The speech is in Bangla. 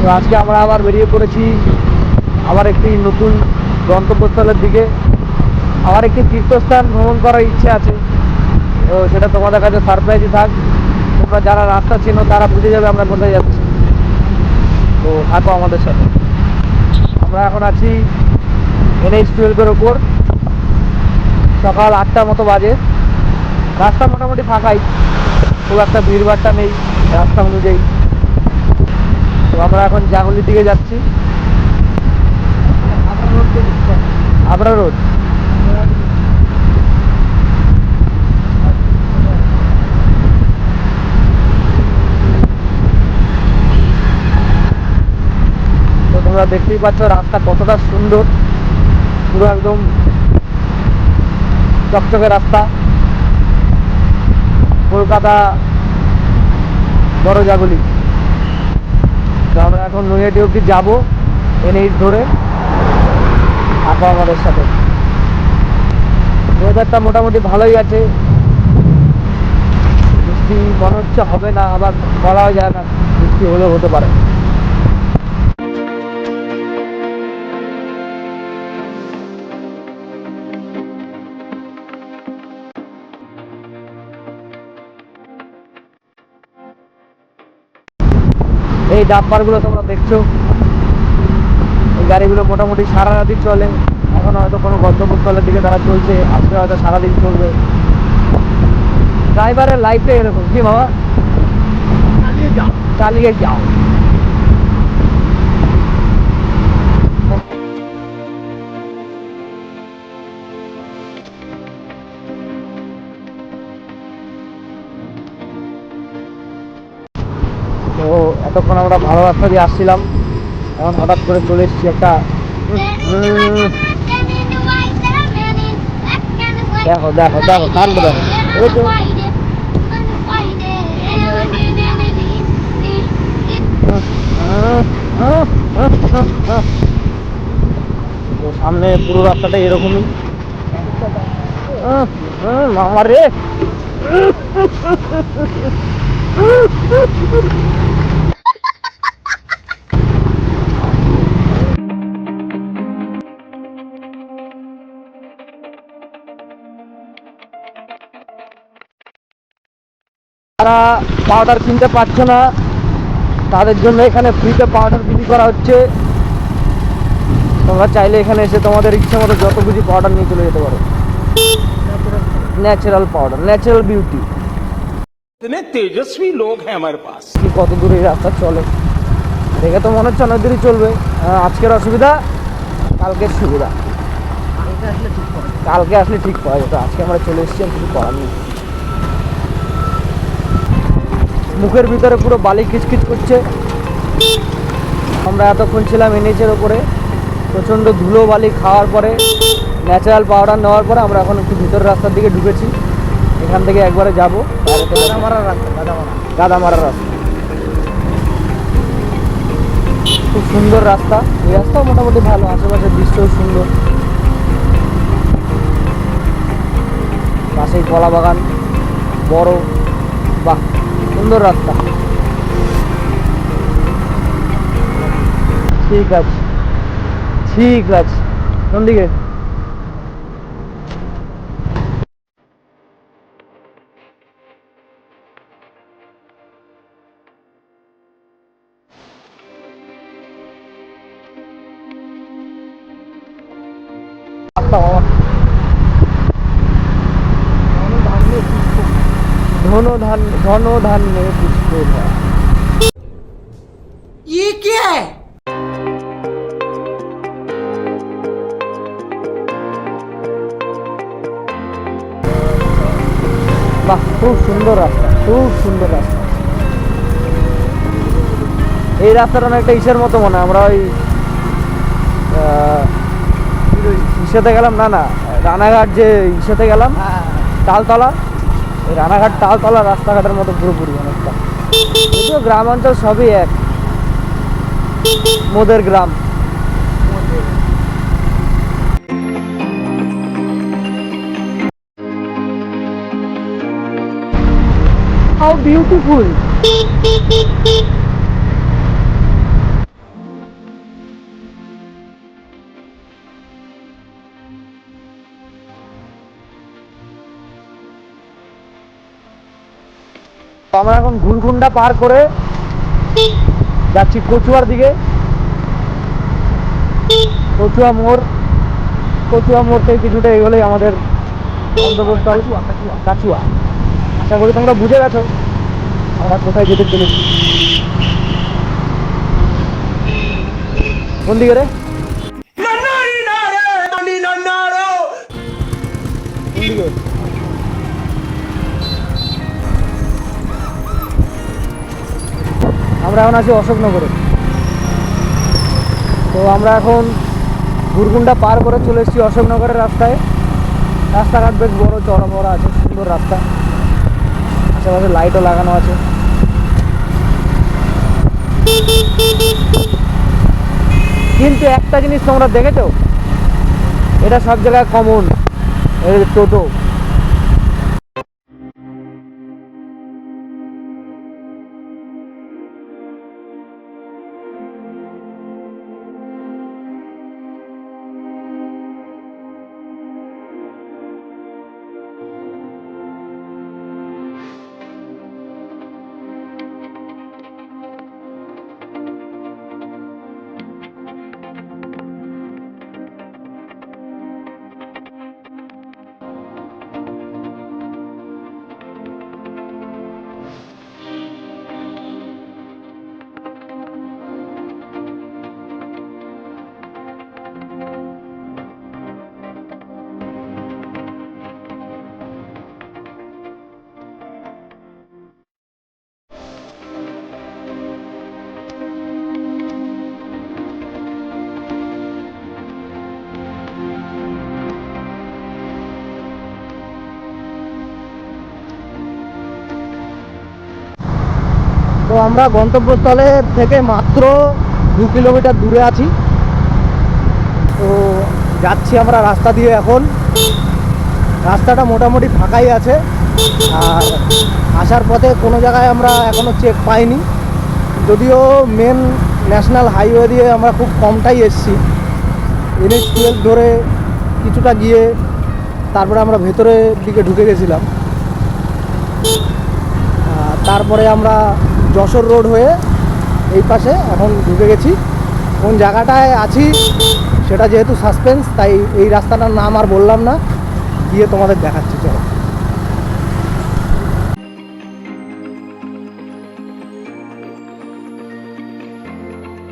তো আজকে আমরা আবার বেরিয়ে পড়েছি আবার একটি নতুন গন্তব্যস্থলের দিকে। আবার একটি তীর্থস্থান ভ্রমণ করার ইচ্ছে আছে। তো সেটা তোমাদের কাছে সারপ্রাইজই থাক। তোমরা যারা রাস্তা চেনো, তারা বুঝে যাবে আমরা কোথায় যাচ্ছি। তো থাকো আমাদের সাথে। আমরা এখন আছি এনএইচ টুয়েলভের ওপর। সকাল আটটার মতো বাজে। রাস্তা মোটামুটি ফাঁকাই। খুব একটা ভিড়ভাড়টা নেই, রাস্তা অনুযায়ী। আমরা এখন জাগুলির দিকে যাচ্ছি। Abra road. তোমরা দেখতেই পাচ্ছ, রাস্তা কতটা সুন্দর। পুরো একদম চকচকে রাস্তা। কলকাতা বড় জাগুলি এখন নৈহাটি অব্দি যাব এনএইচ ধরে আপা আমাদের সাথে। ওয়েদারটা মোটামুটি ভালোই আছে। বৃষ্টি মনে হচ্ছে হবে না, আবার বলাও যায় না, বৃষ্টি হলেও হতে পারে। এই ডাম্পারগুলো তোমরা দেখছ। এই গাড়িগুলো মোটামুটি সারা রাতি চলে। এখন হয়তো কোনো গন্তব্যস্থলের দিকে তারা চলছে। আজকে হয়তো সারাদিন চলবে। ড্রাইভারের লাইফে এরকম। কি বাবা? চালিয়ে যাও। চালিয়ে যাও। এতক্ষণ আমরা ভালো রাস্তা দিয়ে আসছিলাম। এখন হঠাৎ করে চলে এসেছি একটা দেখো দেখো দেখো কাণ্ড দেখো। সামনে পুরো রাস্তাটা এরকমই। মামা রে। যারা পাউডার কিনতে পারছে না। তাদের জন্য এখানে ফ্রিতে পাউডার বিক্রি করা হচ্ছে। তোমরা চাইলে এখানে এসে তোমাদের ইচ্ছে মতো যত বুঝি পাউডার নিয়ে চলে যেতে পারো। ন্যাচারাল পাউডার ন্যাচারাল বিউটি তেজস্বী লোক হ্যাঁ কত দূরে এই রাস্তা চলে। দেখে তো মনে হচ্ছে অনেক দূরই চলবে। আজকের অসুবিধা কালকের সুবিধা। কালকে আসলে ঠিক পাওয়া যেত আজকে আমরা চলে এসেছি আর কিছু করার নেই। মুখের ভিতরে পুরো বালি কিচকিচ করছে। আমরা এতক্ষণ ছিলাম এনএচের ওপরে। প্রচণ্ড ধুলো বালি খাওয়ার পরে ন্যাচারাল পাউডার নেওয়ার পরে আমরা এখন একটু ভিতর রাস্তার দিকে ঢুকেছি। এখান থেকে একবারে যাব। গাদামারা রাস্তা গাদামারা। গাদামারা রাস্তা। খুব সুন্দর রাস্তা। এই রাস্তাও মোটামুটি ভালো আশেপাশের দৃশ্যও সুন্দর। পাশেই কলা বাগান বড় বাহ। সুন্দর রাস্তা। ঠিক আছে। ঠিক আছে। কোন দিকে? ধন ধান ধন ধান্যে পুষ্প ভরা ये क्या है বাহ খুব সুন্দর রাস্তা খুব সুন্দর রাস্তা এই রাস্তাটা অনেকটা ইসের মতো মনে হয়। আমরা ওই আহ, ইসেতে গেলাম না না রানাঘাট যে ইসেতে গেলাম তালতলা এই রানাঘাট, তালতলা রাস্তাঘাটের মতো পুরোপুরি অনেকটা যদিও গ্রাম অঞ্চল সবই এক। মোদের গ্রাম। How beautiful! আমরা এখন ঘুরঘুন্ডা পার করে যাচ্ছি কচুয়ার দিকে। কচুয়া মোড়। কচুয়া মোড় থেকে কিছুটা এগোলেই আমাদের কাচুয়া। আশা করি তোমরা বুঝে গেছো আমরা কোথায় যেতে চলেছি। কোন দিকে রে? আমরা এখন আছি অশোকনগরে। তো আমরা এখন গুরগুন্ডা পার করে চলে এসেছি অশোকনগরের রাস্তায়। রাস্তাঘাট বেশ বড় চড়া বড় আছে, সুন্দর রাস্তা। আশেপাশে লাইটও লাগানো আছে। কিন্তু একটা জিনিস তোমরা দেখেছ? এটা সব জায়গায় কমন টোটো। আমরা গন্তব্যস্থলে থেকে মাত্র দু কিলোমিটার দূরে আছি। তো যাচ্ছি আমরা রাস্তা দিয়ে এখন। রাস্তাটা মোটামুটি ফাঁকাই আছে। আর আসার পথে কোনো জায়গায় আমরা এখনও চেক পাইনি। যদিও মেন ন্যাশনাল হাইওয়ে দিয়ে আমরা খুব কমটাই এসছি। এনএইচ টুয়েলভ ধরে কিছুটা গিয়ে তারপরে আমরা ভেতরের দিকে ঢুকে গেছিলাম। তারপরে আমরা যশোর রোড হয়ে এই পাশে এখন ঢুকে গেছি। কোন জায়গাটায় আছি সেটা যেহেতু সাসপেন্স তাই এই রাস্তাটার নাম আর বললাম না। গিয়ে তোমাদের দেখাচ্ছি, চলো।